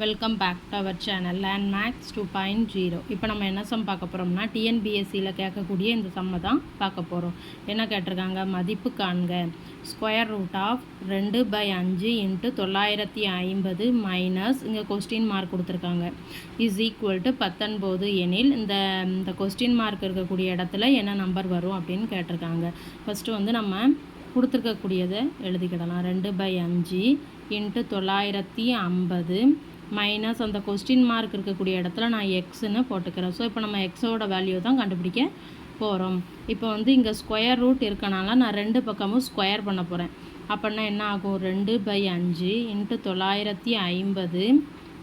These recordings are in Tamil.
Welcome back to our channel land maths two point zero இப்போ நம்ம என்ன சம் பார்க்க போகிறோம்னா டிஎன்பிஎஸ்சியில் கேட்கக்கூடிய இந்த சம்மை தான் பார்க்க போகிறோம் என்ன கேட்டிருக்காங்க? மதிப்பு காண்க. ஸ்கொயர் ரூட் ஆஃப் ரெண்டு பை அஞ்சு இன்ட்டு தொள்ளாயிரத்தி ஐம்பது மைனஸ் இங்கே கொஸ்டின் மார்க் கொடுத்துருக்காங்க. இஸ் ஈக்குவல் டு பத்தொன்பது எனில் இந்த இந்த கொஸ்டின் மார்க் இருக்கக்கூடிய இடத்துல என்ன நம்பர் வரும் அப்படின்னு கேட்டிருக்காங்க. ஃபஸ்ட்டு வந்து நம்ம கொடுத்துருக்கக்கூடியதை எழுதிக்கிடலாம். ரெண்டு பை அஞ்சு இன்ட்டு தொள்ளாயிரத்தி ஐம்பது மைனஸ் அந்த கொஸ்டின் மார்க் இருக்கக்கூடிய இடத்துல நான் எக்ஸ்ன்னு போட்டுக்கிறேன். ஸோ இப்போ நம்ம எக்ஸோட வேல்யூ தான் கண்டுபிடிக்க போகிறோம் இப்போ வந்து இங்கே ஸ்கொயர் ரூட் இருக்கனால நான் ரெண்டு பக்கமும் ஸ்கொயர் பண்ண போகிறேன் அப்படின்னா என்ன ஆகும்? ரெண்டு பை அஞ்சு இன்ட்டு தொள்ளாயிரத்தி ஐம்பது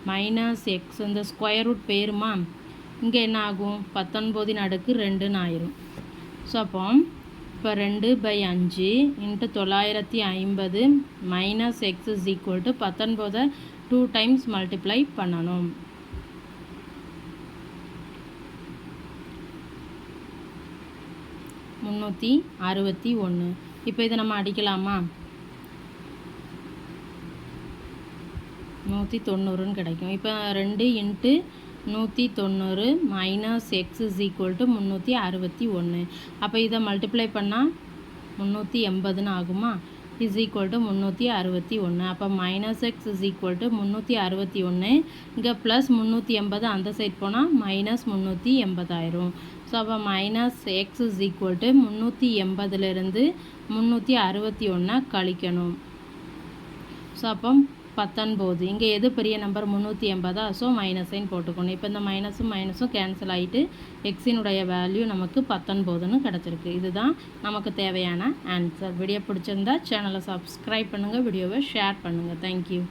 மைனஸ் எக்ஸ் இந்த ஸ்கொயர் ரூட் பேருமா இங்கே என்ன ஆகும்? பத்தொன்பதின் அடுக்கு ரெண்டுன்னு ஆயிரும். ஸோ அப்போ இப்போ ரெண்டு பை அஞ்சு இன்ட்டு தொள்ளாயிரத்தி ஐம்பது minus x is equal to பத்தொன்பதை two times multiply பண்ணணும். முந்நூற்றி அறுபத்தி ஒன்று இப்போ இதை நம்ம அடிக்கலாமா? நூற்றி தொண்ணூறுன்னு கிடைக்கும். இப்போ ரெண்டு இன்ட்டு நூற்றி தொண்ணூறு minus x is equal to முந்நூற்றி அறுபத்தி ஒன்று அப்போ இதை மல்டிப்ளை பண்ணால் முந்நூற்றி எண்பதுன்னு ஆகுமா? இஸ் ஈக்குவல் டு முந்நூற்றி அறுபத்தி ஒன்று அப்போ minus x is equal to முந்நூற்றி அறுபத்தி ஒன்று இங்கே ப்ளஸ் முந்நூற்றி எண்பது அந்த சைட் போனால் மைனஸ் முந்நூற்றி எண்பதாயிரும். ஸோ அப்போ minus x is equal to முந்நூற்றி எண்பதுலேருந்து முந்நூற்றி அறுபத்தி ஒன்றை கழிக்கணும். ஸோ அப்போ பத்தொன்பது. இங்கே எது பெரிய நம்பர் முந்நூற்றி எண்பதா? ஸோ மைனஸைன்னு போட்டுக்கணும் இப்போ இந்த மைனஸும் மைனஸும் கேன்சல் ஆகிட்டு எக்ஸினுடைய வேல்யூ நமக்கு பத்தொன்பதுன்னு கிடச்சிருக்கு. இதுதான் நமக்கு தேவையான ஆன்சர் வீடியோ பிடிச்சிருந்தா சேனலை சப்ஸ்கிரைப் பண்ணுங்கள் வீடியோவை ஷேர் பண்ணுங்கள் தேங்க்யூ